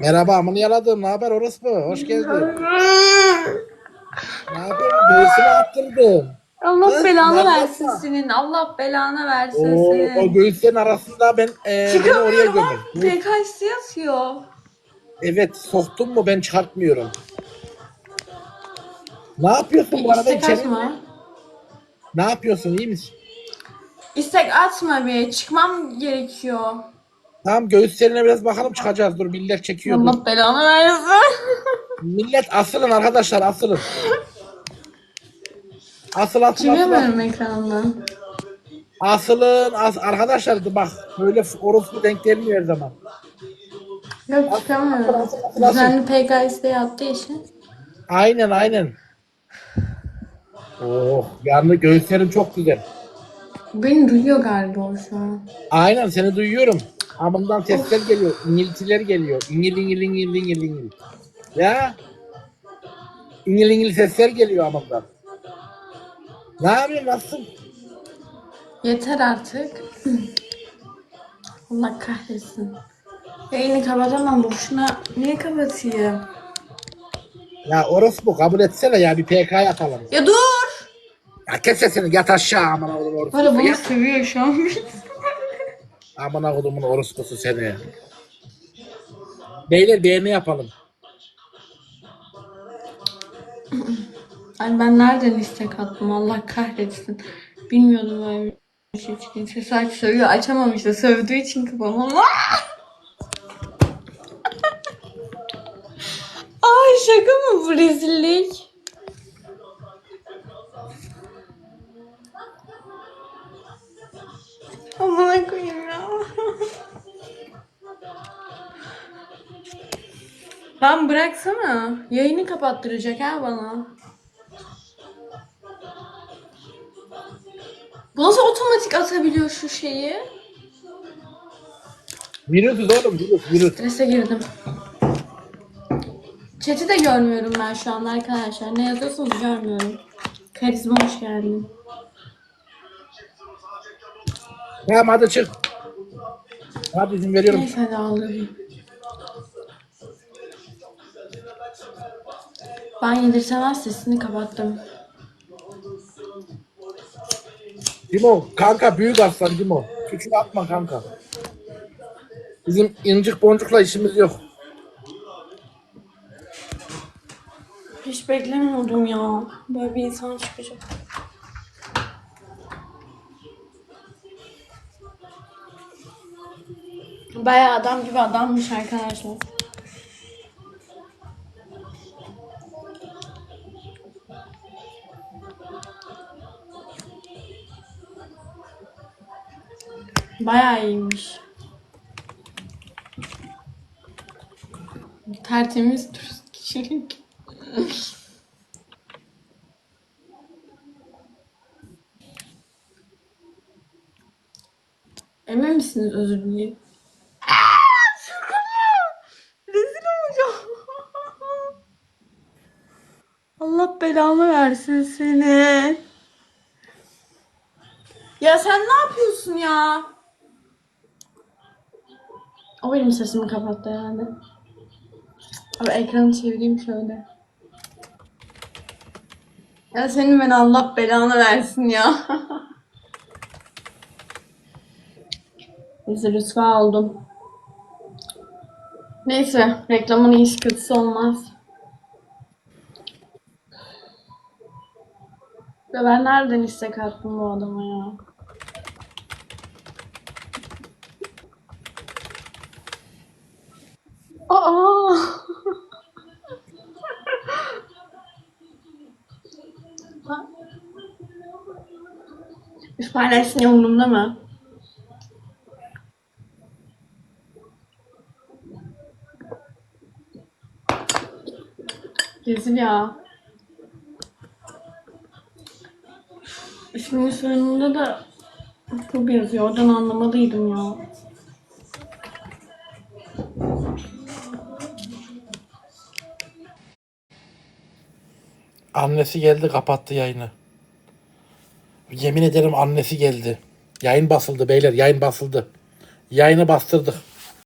Merhaba amını yaladım. Ne haber orospu? Hoş geldin. ne yapıyorsun? Göğsüne attırdım. Allah Kız, belanı yapma. versin senin. Allah belanı versin O, o senin. göğüslerin arasında ben e, beni oraya Çıkamıyorum abi. PKS yazıyor. Evet soktum mu ben çıkartmıyorum. Ne yapıyorsun bu arada İstek içeri? atma. Ne yapıyorsun iyi misin? İstek atma be. Çıkmam gerekiyor. Tamam göğüslerine biraz bakalım çıkacağız. Dur millet çekiyor. dur. Allah belanı versin. Millet asılın arkadaşlar asılın. Asıl asıl asıl. asıl. Çıkamıyorum ekrandan. Asılın as arkadaşlar bak böyle orospu denk gelmiyor her zaman. Yok çıkamıyorum. Düzenli PKS'de yaptığı için. Aynen aynen. Oh yanlı göğüslerin çok güzel. Beni duyuyor galiba o şu an. Aynen seni duyuyorum. Amından sesler geliyor. İngiltiler geliyor. İngil ingil ingil ingil ingil. Ya. İngil ingil sesler geliyor amından. Ne yapıyorsun nasılsın? Yeter artık. Allah kahretsin. Yayını kapatamam boşuna. Niye kapatayım? Ya orospu kabul etsene ya bir PK atalım. Ya dur! Ya kes sesini yat aşağı amına kodumun orospusu. Böyle bunu Yat. seviyor şu an. Amına kodumun orospusu seni. Beyler beğeni yapalım. Ay ben nereden istek attım Allah kahretsin. Bilmiyordum böyle bir şey çıkıyor. Sesi aç sövüyor. Açamam işte. Sövdüğü için kapamam. Ay şaka mı bu rezillik? Amına koyayım Lan bıraksana. Yayını kapattıracak ha bana. Bu nasıl otomatik atabiliyor şu şeyi? Virüsüz oğlum virüs virüs. Strese girdim. Chat'i de görmüyorum ben şu anda arkadaşlar. Ne yazıyorsunuz görmüyorum. Karizma hoş geldin. Tamam hadi çık. Hadi izin veriyorum. Neyse hadi ağlayayım. Ben yedirsemez sesini kapattım. Dimo kanka büyük aslan Dimo. Küçük atma kanka. Bizim incik boncukla işimiz yok. Hiç beklemiyordum ya. Böyle bir insan çıkacak. Bayağı adam gibi adammış arkadaşlar. Bayağı iyiymiş. Tertemiz dürüst kişilik. Emin misiniz özür? Rezil olacağım. Allah belanı versin seni. Ya sen ne yapıyorsun ya? O benim sesimi kapattı herhalde. Abi ekranı çevireyim şöyle. Ya senin ben Allah belanı versin ya. Neyse rüsva oldum. Neyse reklamın iyisi kötüsü olmaz. Ya ben nereden istek attım bu adama ya? Aa! Üf paylaşsın ya umurumda mı? Rezil ya. İsminin sonunda da çok yazıyor. Oradan anlamalıydım ya. Annesi geldi kapattı yayını. Yemin ederim annesi geldi. Yayın basıldı beyler yayın basıldı. Yayını bastırdık.